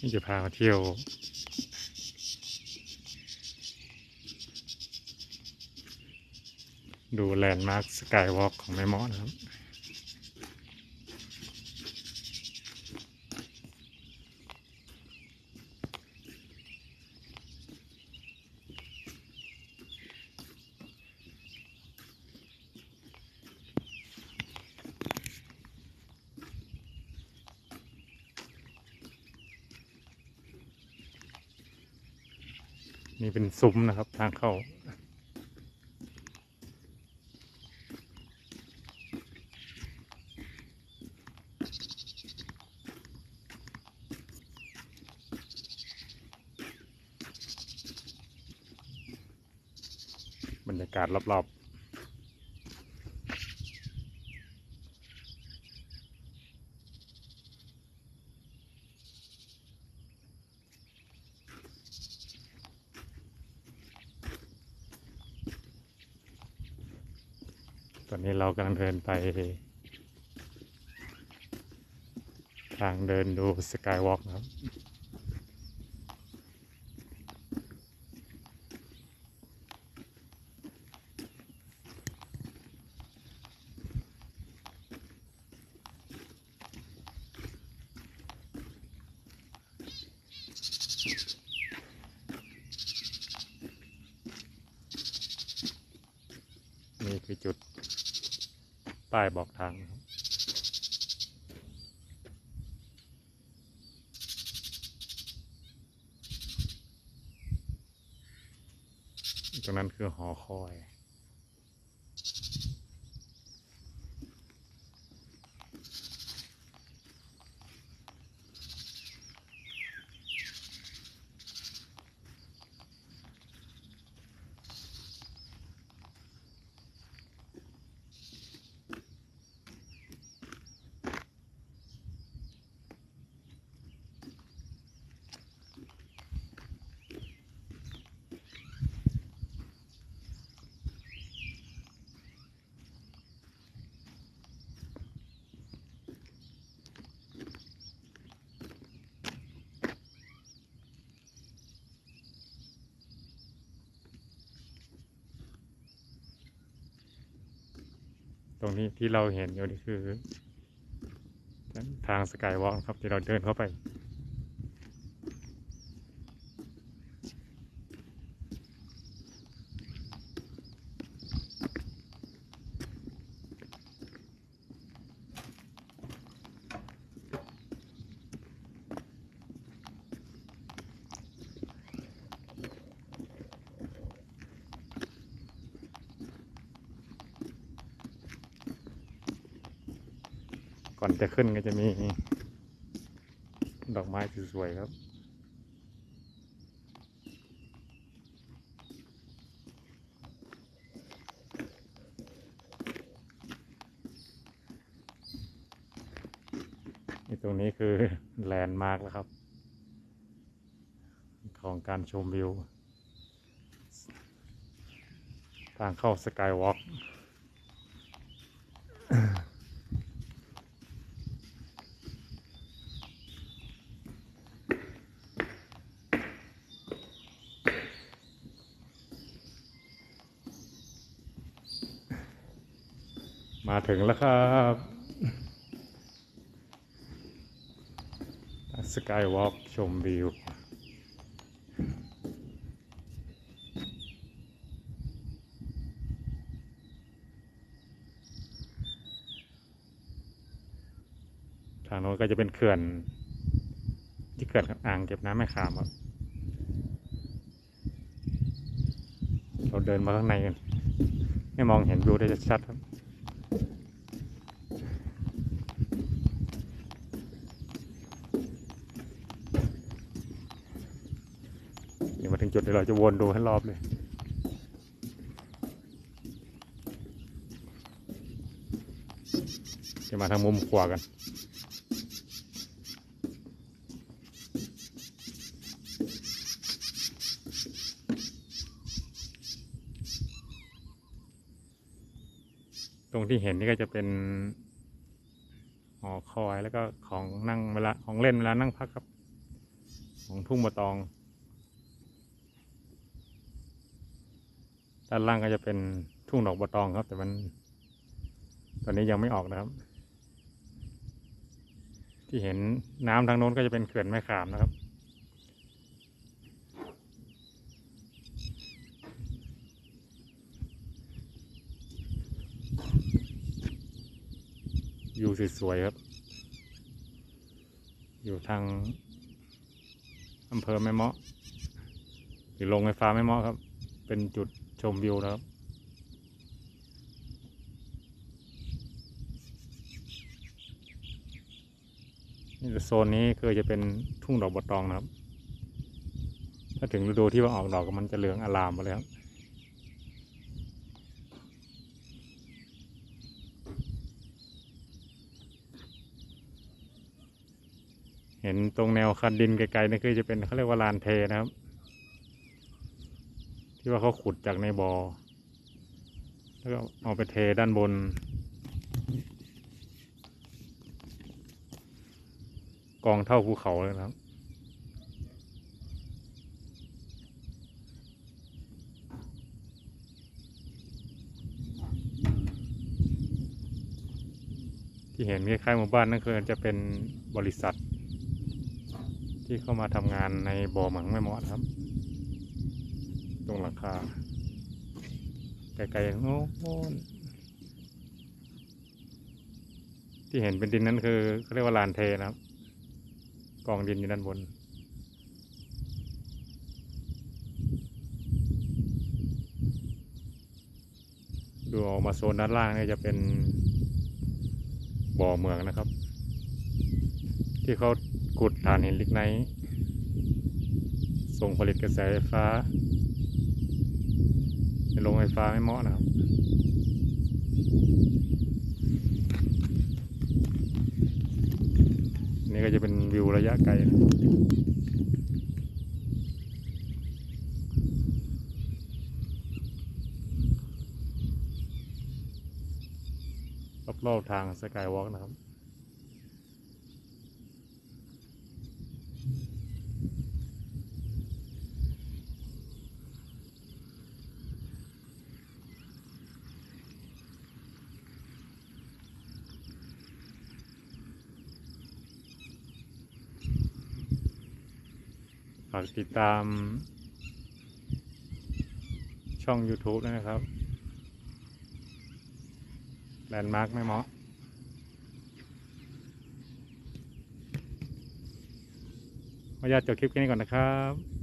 นี่จะพามาเที่ยวดูแลนด์มาร์คสกายวอล์กของแม่หมอนะครับ นี่เป็นซุ้มนะครับทางเข้า บรรยากาศรอบๆ ตอนนี้เรากำลังเดินไป ทางเดินดูสกายวอล์กนะครับ นี่คือจุด ป้ายบอกทางครับตรงนั้นคือหอคอย รงนี้ที่เราเห็นอยู่นี่คือ ทางสกายวอล์กครับที่เราเดินเข้าไป ก่อนจะขึ้นก็จะมีดอกไม้สวยๆครับ นี่ตรงนี้คือแลนด์มาร์กแล้วครับ ของการชมวิว ทางเข้าสกายวอล์ก มาถึงแล้วครับสกายวอล์กชมวิว ทางโน้นก็จะเป็นเขื่อน ที่เขื่อนอ่างเก็บน้ำแม่ขามครับ เราเดินมาข้างในกัน ไม่มองเห็นวิวได้ชัดครับ เดี๋ยวมาถึงจุดเดี๋ยวเราจะวนดูให้รอบเลยจะมาทางมุมขวากันตรงที่เห็นนี่ก็จะเป็นหอคอยแล้วก็ของนั่งเวลาของเล่นเวลานั่งพักครับ ของทุ่งบะตอง ด้านล่างก็จะเป็นทุ่งดอกบะตองครับ แต่มันตอนนี้ยังไม่ออกนะครับ ที่เห็นน้ำทางโน้นก็จะเป็นเขื่อนแม่ขามนะครับ อยู่สวยๆครับ อยู่ทางอำเภอแม่เมาะหรือโรงไฟฟ้าแม่เมาะครับ เป็นจุด ชมวิวนะครับ นี่โซนนี้คือจะเป็นทุ่งดอกบัวตองนะครับ ถ้าถึงฤดูที่ว่าออกดอกก็มันจะเหลืองอลามไปเลยครับเห็นตรงแนวคันดินไกลๆนี่คือจะเป็นเขาเรียกว่าลานเทนะครับ ที่ว่าเขาขุดจากในบอ่อแล้วก็เอาไปเทด้านบน กองเท่าภูเขาเลยนะครับที่เห็นคล้ายๆหมู่บ้านนั่นคือจะเป็นบริษัท ที่เข้ามาทำงานในบ่อหมังแม่มอดครับ ตรงหลังคาไกลๆโน้นที่เห็นเป็นดินนั้นคือเขาเรียกว่าลานเทนะครับ กองดินอยู่ด้านบน ดูออกมาโซนด้านล่างเนี่ยจะเป็นบ่อเมืองนะครับ ที่เขาขุดฐานหินลิกไนส่งผลิตกระแสไฟฟ้า ในโรงไฟฟ้าไม่เหมาะนะครับนี่ก็จะเป็นวิวระยะไกลนะรอบๆทางสกายวอล์กนะครับากติดตาม ช่อง YouTube ด้วยนะครับ แลนด์มาร์กไม่เหมาะขออนุญาตจบคลิปแค่นี้ก่อนนะครับ